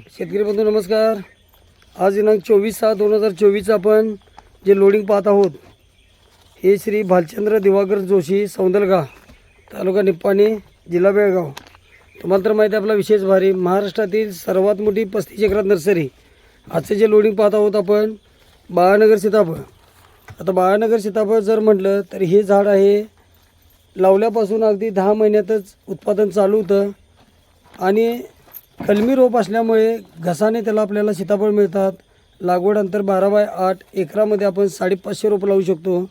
शेतकरी बंधू नमस्कार. आज दिनांक चोवीस सहा दोन हजार चोवीस आपण जे लोडिंग पाहत आहोत हे श्री भालचंद्र दिवाकर जोशी सौंदलगा तालुका निप्पाणी जिल्हा बेळगाव. तुम्हाला तर माहिती आहे आपला विशेष भारी महाराष्ट्रातील सर्वात मोठी पस्तीस एकरात नर्सरी. आजचे जे लोडिंग पाहत आहोत आपण बाळानगर सीताफळ. आता बाळानगर सीताफळ जर म्हटलं तर हे झाड आहे लावल्यापासून अगदी दहा महिन्यातच उत्पादन चालू होतं. आणि कलमी रोप असल्यामुळे घसाने त्याला आपल्याला सीताफळ मिळतात. लागवड अंतर बारा बाय आठ एकरामध्ये आपण साडेपाचशे रोप लावू शकतो.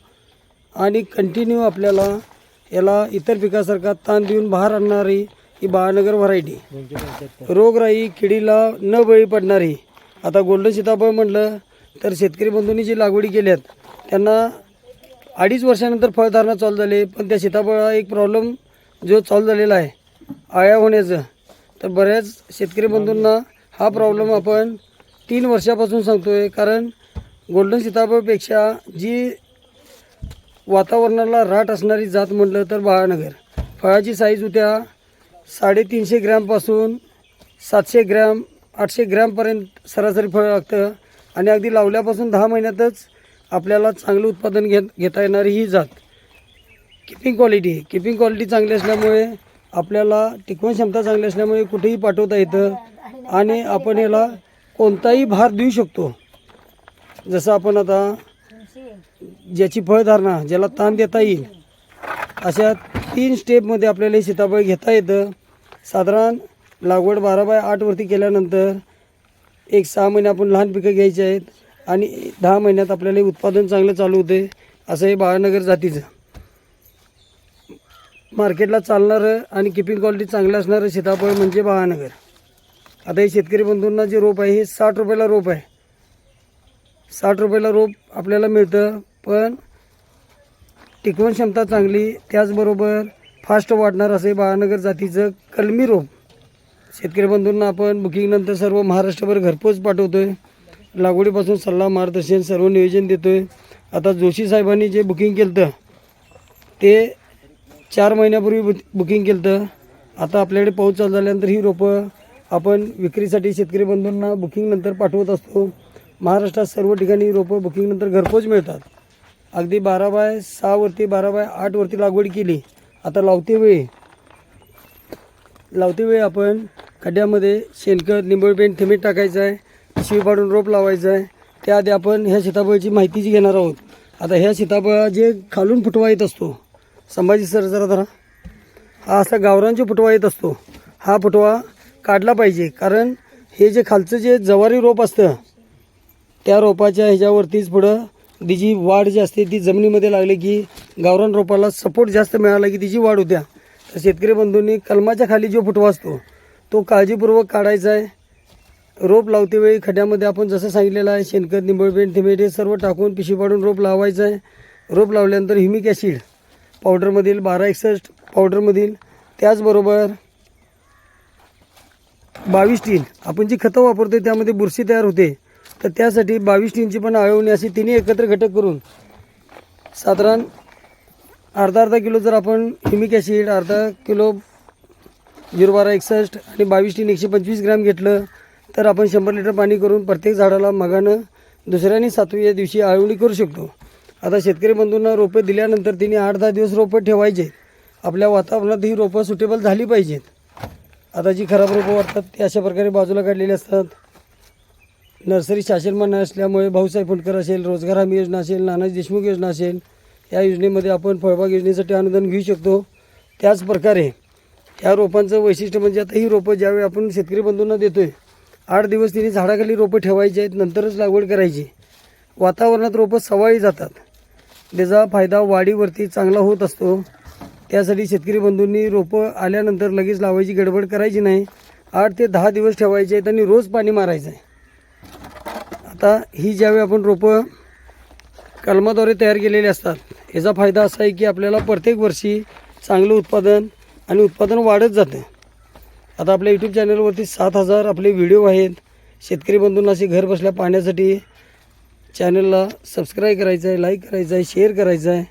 आणि कंटिन्यू आपल्याला याला इतर पिकासारखा ताण देऊन बाहेर आणणारी ही बाळानगर व्हरायटी रोगराई किडीला न बळी पडणारी. आता गोल्डन सीताफळ म्हटलं तर शेतकरी बंधूंनी जी लागवडी केल्यात त्यांना अडीच वर्षानंतर फळधारणा चालू झाले पण त्या सीताफळा एक प्रॉब्लेम जो चालू झालेला आहे आळ्या होण्याचं. तर बऱ्याच शेतकरी बंधूंना हा प्रॉब्लेम आपण तीन वर्षापासून सांगतो आहे कारण गोल्डन सीताफळपेक्षा जी वातावरणाला राट असणारी जात म्हटलं तर बाळानगर. फळाची साईज होत्या साडेतीनशे ग्रॅमपासून सातशे ग्रॅम आठशे ग्रॅमपर्यंत सरासरी फळ लागतं आणि अगदी लावल्यापासून दहा महिन्यातच आपल्याला चांगलं उत्पादन घेत घेता येणारी ही जात. किपिंग क्वालिटी किपिंग क्वालिटी चांगली असल्यामुळे आपल्याला टिकवण क्षमता चांगली असल्यामुळे कुठेही पाठवता येतं. आणि आपण याला कोणताही भार देऊ शकतो. जसं आपण आता ज्याची फळधारणा ज्याला ताण देता येईल अशा तीन स्टेपमध्ये आपल्याला हे सीताफळ घेता येतं. साधारण लागवड बारा बाय आठवरती केल्यानंतर एक सहा महिने आपण लहान पिकं घ्यायची आहेत आणि दहा महिन्यात आपल्याला उत्पादन चांगलं चालू होते असं हे बाळानगर जातीचं. मार्केटला चालणारं आणि किपिंग क्वालिटी चांगलं असणारं सीताफळ म्हणजे बाळानगर आता हे शेतकरी बंधूंना जे रोप आहे हे साठ रुपयाला रोप आहे. साठ रुपयाला रोप आपल्याला मिळतं पण टिकवण क्षमता चांगली त्याचबरोबर फास्ट वाढणार असे बाळानगर जातीचं कलमी रोप. शेतकरी बंधूंना आपण बुकिंगनंतर सर्व महाराष्ट्रभर घरपोच पाठवतो आहे लागवडीपासून सल्ला मार्गदर्शन सर्व नियोजन देतो आहे आता जोशी साहेबांनी जे बुकिंग केलं होतं ते चार महिन्यापूर्वी बु बुकिंग केलं होतं आता आपल्याकडे पाऊस चालू झाल्यानंतर ही रोपं आपण विक्रीसाठी शेतकरी बंधूंना बुकिंगनंतर पाठवत असतो. महाराष्ट्रात सर्व ठिकाणी रोपं बुकिंगनंतर घरपोच मिळतात. अगदी बारा बाय सहावरती बारा बाय आठवरती लागवड केली. आता लावते वेळी. लावते वेळी आपण खड्ड्यामध्ये शेणखत निंबळपेंट थिमेट टाकायचं आहे. शिव पाडून रोप लावायचं आहे. त्याआधी आपण ह्या सीताफळाची माहिती जी घेणार आहोत. आता ह्या सीताफळा जे खालून फुटवा येत असतो संभाजी सर जरा जरा हा असा गावरांचे फुटवा येत असतो. हा फुटवा काढला पाहिजे. कारण हे जे खालचं जे जवारी रोप असतं त्या रोपाच्या ह्याच्यावरतीच पुढं तिची वाढ जी असते ती जमिनीमध्ये लागली की गावरान रोपाला सपोर्ट जास्त मिळाला की तिची वाढ होत्या. तर शेतकरी बंधूंनी कलमाच्या खाली जो फुटवा असतो तो काळजीपूर्वक काढायचा आहे. रोप लावते वेळी खड्ड्यामध्ये आपण जसं सांगितलेलं आहे शेणखत निंबळपेंट थिमेट हे सर्व टाकून पिशी पाडून रोप लावायचं आहे. रोप लावल्यानंतर ह्युमिक ॲसिड पावडरमधील बारा एकसष्ट पावडरमधील त्याचबरोबर बावीस टीन. आपण जी खतं वापरतो त्यामध्ये बुरशी तयार होते तर त्यासाठी बावीस टीनची पण आळवणी अशी तिन्ही एकत्र घटक करून साधारण अर्धा अर्धा किलो जर आपण हिमिक ॲसिड अर्धा किलो झिरो बारा एकसष्ट आणि बावीस टीन एकशे पंचवीस ग्रॅम घेतलं तर आपण शंभर लिटर पाणी करून प्रत्येक झाडाला मगानं दुसऱ्या आणि सातव्या दिवशी आळवणी करू शकतो. आता शेतकरी बंधूंना रोपं दिल्यानंतर तिने आठ दहा दिवस रोपं ठेवायचे. आपल्या वातावरणात ही रोपं सुटेबल झाली पाहिजेत. आता जी खराब रोपं वाटतात ती अशा प्रकारे बाजूला काढलेली असतात. नर्सरी शासन मान्य असल्यामुळे भाऊसाहेब फुंडकर असेल रोजगार हमी योजना असेल नानाजी देशमुख योजना असेल या योजनेमध्ये आपण फळबाग योजनेसाठी अनुदान घेऊ शकतो. त्याच प्रकारे या रोपांचं वैशिष्ट्य म्हणजे आता ही रोपं ज्यावेळी आपण शेतकरी बंधूंना देतो आहे आठ दिवस तिने झाडाखाली रोपं ठेवायची आहेत नंतरच लागवड करायची. वातावरणात रोपं सवाळी जातात. त्याचा फायदा वाढीवरती चांगला होत असतो. त्यासाठी शेतकरी बंधूंनी रोपं आल्यानंतर लगेच लावायची गडबड करायची नाही. आठ ते दहा दिवस ठेवायचे आहेत आणि रोज पाणी मारायचं आहे आता ही ज्यावेळी आपण रोपं कलमाद्वारे तयार केलेली असतात याचा फायदा असा आहे की आपल्याला प्रत्येक वर्षी चांगलं उत्पादन आणि उत्पादन वाढत जातं. आता आपल्या यूट्यूब चॅनलवरती सात हजार आपले व्हिडिओ आहेत. शेतकरी बंधूंना असे घर बसल्या पाहण्यासाठी चॅनलला सबस्क्राईब करायचं आहे लाईक करायचं आहे शेअर करायचं आहे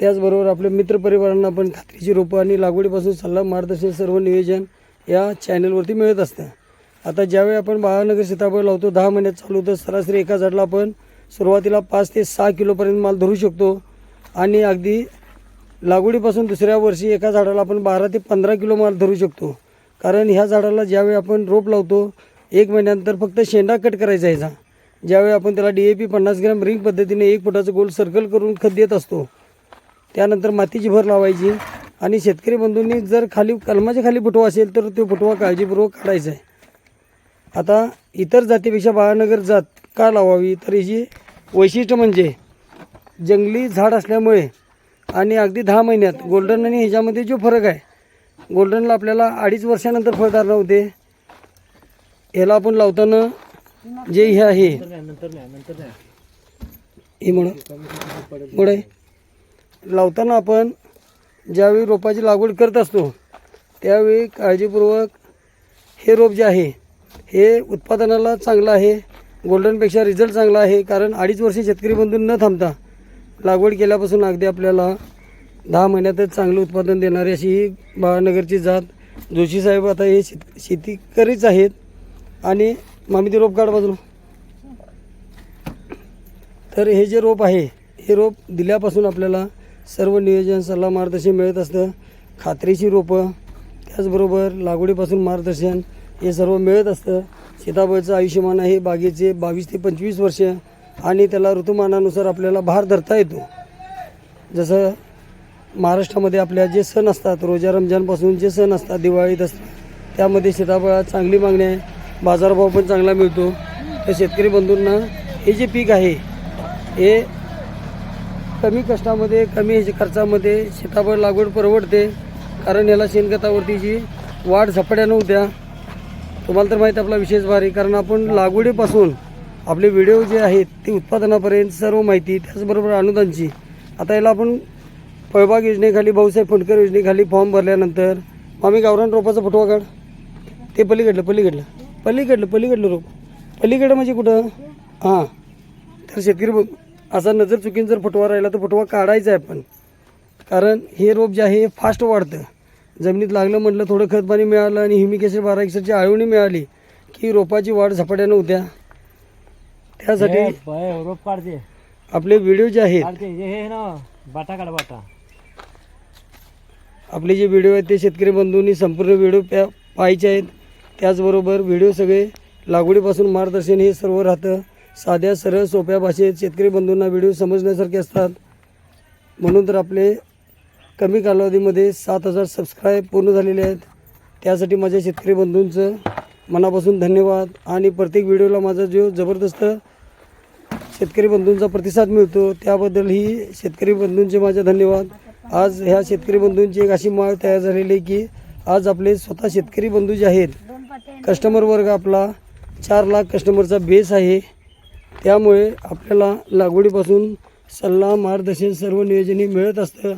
त्याचबरोबर आपल्या मित्रपरिवारांना पण खात्रीची रोपं आणि लागवडीपासून सल्ला मार्गदर्शन सर्व नियोजन या चॅनलवरती मिळत असतं. आता ज्यावेळी आपण बाळानगर सीताफळ लावतो दहा महिन्यात चालू तर सरासरी एका झाडाला आपण सुरुवातीला पाच ते सहा किलोपर्यंत माल धरू शकतो. आणि अगदी लागवडीपासून दुसऱ्या वर्षी एका झाडाला आपण बारा ते पंधरा किलो माल धरू शकतो. कारण ह्या झाडाला ज्यावेळी आपण रोप लावतो एक महिन्यानंतर फक्त शेंडा कट करायचा आहे. ह्याचा ज्यावेळी आपण त्याला डी ए पी पन्नास ग्रॅम रिंग पद्धतीने एक फुटाचं गोल सर्कल करून खत देत असतो त्यानंतर मातीची भर लावायची आणि शेतकरी बंधूंनी जर खाली कलमाच्या खाली फुटवा असेल तर तो फुटवा काळजीपूर्वक काढायचा आहे. आता इतर जातीपेक्षा बाळानगर जात का लावावी तर ही वैशिष्ट्य म्हणजे जंगली झाड असल्यामुळे आणि अगदी दहा महिन्यात गोल्डन आणि ह्याच्यामध्ये जो फरक आहे गोल्डनला आपल्याला अडीच वर्षानंतर फळदार लावते ह्याला आपण लावताना जे हे आहे. हे म्हणा. मुळे लावताना आपण ज्यावेळी रोपाची लागवड करत असतो त्यावेळी काळजीपूर्वक हे रोप जे आहे हे उत्पादनाला चांगलं आहे. गोल्डनपेक्षा रिझल्ट चांगला आहे. कारण अडीच वर्षे शेतकरी बंधून न थांबता लागवड केल्यापासून अगदी आपल्याला दहा महिन्यातच चांगलं उत्पादन देणारी अशी ही बाळानगरची जात. जोशी साहेब आता हे शेत शेतीकरीच आहेत. आणि मामी ते रोप काढ बाजूला. तर हे जे रोप आहे हे रोप दिल्यापासून आपल्याला सर्व नियोजन सल्ला मार्गदर्शन मिळत असतं. खात्रीची रोपं त्याचबरोबर लागवडीपासून मार्गदर्शन हे सर्व मिळत असतं. सीताफळचं आयुष्यमान आहे बागेचे बावीस ते पंचवीस वर्ष आणि त्याला ऋतुमानानुसार आपल्याला भार धरता येतो. जसं महाराष्ट्रामध्ये आपल्या जे सण असतात रोजा रमजानपासून जे सण असतात दिवाळीत असतात त्यामध्ये सीताफळात चांगली मागणी आहे. बाजारभाव पण चांगला मिळतो. तर शेतकरी बंधूंना हे जे पीक आहे हे कमी कष्टामध्ये कमी ह्याच्या खर्चामध्ये शेतावर लागवड परवडते. कारण याला शेणखतावरती जी वाढ झपाट्यानं होत्या तुम्हाला तर माहीत आपला विशेष भारी. कारण आपण लागवडीपासून आपले व्हिडिओ जे आहेत ते उत्पादनापर्यंत सर्व माहिती त्याचबरोबर अनुदानची. आता याला आपण फळबाग योजनेखाली भाऊसाहेब फुंडकर योजनेखाली फॉर्म भरल्यानंतर आम्ही गावरान रोपाचा फोटो काढ. ते पलीकडलं पलीकडलं. पलीकडलं पलीकडलं रोप. पलीकडं म्हणजे कुठं? हां. तर शेतकरी बघ असा नजर चुकीन जर फुटवा राहिला तर फुटवा काढायचा आहे पण. कारण हे रोप जे आहे हे फास्ट वाढतं. जमिनीत लागलं म्हटलं थोडं खत पाणी मिळालं आणि हिमिकेशन बारा एकसरची आळवणी मिळाली की रोपाची वाढ झपाट्यानं होत्या. त्यासाठी रोप काढते. आपले व्हिडिओ जे आहेत बाटा काढ बाटा. आपले जे व्हिडिओ आहेत ते शेतकरी बंधूंनी संपूर्ण व्हिडिओ प्या पाहायचे आहेत. त्याचबरोबर व्हिडिओ सगळे लागवडीपासून मार्गदर्शन हे सर्व राहतं. साध्या सरळ सोप्या भाषेत शेतकरी बंधूंना व्हिडिओ समजण्यासारखे असतात. म्हणून तर आपले कमी कालावधीमध्ये सात हजार सबस्क्राईब पूर्ण झालेले आहेत. त्यासाठी माझ्या शेतकरी बंधूंचं मनापासून धन्यवाद. आणि प्रत्येक व्हिडिओला माझा जो जबरदस्त शेतकरी बंधूंचा प्रतिसाद मिळतो त्याबद्दलही शेतकरी बंधूंचे माझे धन्यवाद. आज ह्या शेतकरी बंधूंची एक अशी माळ तयार झालेली आहे की आज आपले स्वतः शेतकरी बंधू जे आहेत कस्टमर वर्ग आपला चार लाख कस्टमरचा बेस आहे. त्यामुळे आपल्याला लागवडीपासून सल्ला मार्गदर्शन सर्व नियोजनही मिळत असतं.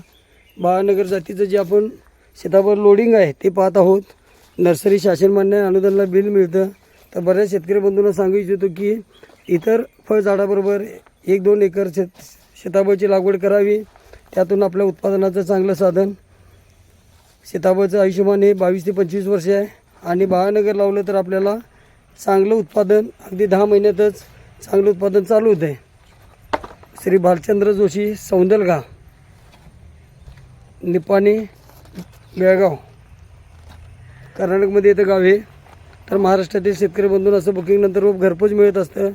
बाळानगर जातीचं जे आपण शेतावर लोडिंग आहे ते पाहत आहोत. नर्सरी शासनमान्य अनुदानला बिल मिळतं. तर बऱ्याच शेतकरी बंधूंना सांगू इच्छितो की इतर फळझाडाबरोबर एक दोन एकर शेत सीताफळची लागवड करावी. त्यातून आपल्या उत्पादनाचं चांगलं साधन. सीताफळचं आयुष्यमान हे बावीस ते पंचवीस वर्ष आहे. आणि बाळानगर लावलं तर आपल्याला चांगलं उत्पादन अगदी दहा महिन्यातच चांगलं उत्पादन चालू होतं आहे. श्री भालचंद्र जोशी सौंदलगा निपाणी बेळगाव. कर्नाटकमध्ये येतं गाव हे. तर महाराष्ट्रातील शेतकरी बंधून असं बुकिंगनंतर रोप घरपोच मिळत असतं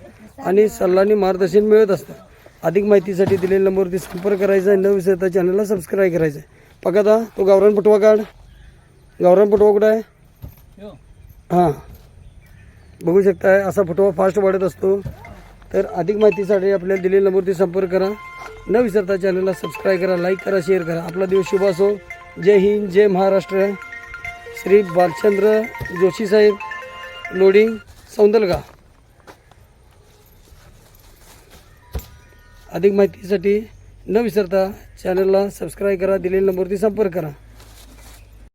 आणि सल्ला आणि मार्गदर्शन मिळत असतं. अधिक माहितीसाठी दिलेल्या नंबरवरती संपर्क करायचा आहे न विसरता चॅनलला सबस्क्राईब करायचं आहे. पकादा तो गावरान पटवा काढ गावरान पटवा कुठं आहे? हां. बघू शकताय असा फुटवा फास्ट वाढत असतो. तर अधिक माहितीसाठी आपल्याला दिलेल्या नंबरवरती संपर्क करा. न विसरता चॅनलला सबस्क्राईब करा लाईक करा शेअर करा. आपला दिवस शुभ असो. जय हिंद जय महाराष्ट्र. श्री बालचंद्र जोशी साहेब लोडिंग सौंदलगा. अधिक माहितीसाठी न विसरता चॅनलला सबस्क्राईब करा दिलेल्या नंबरवरती संपर्क करा.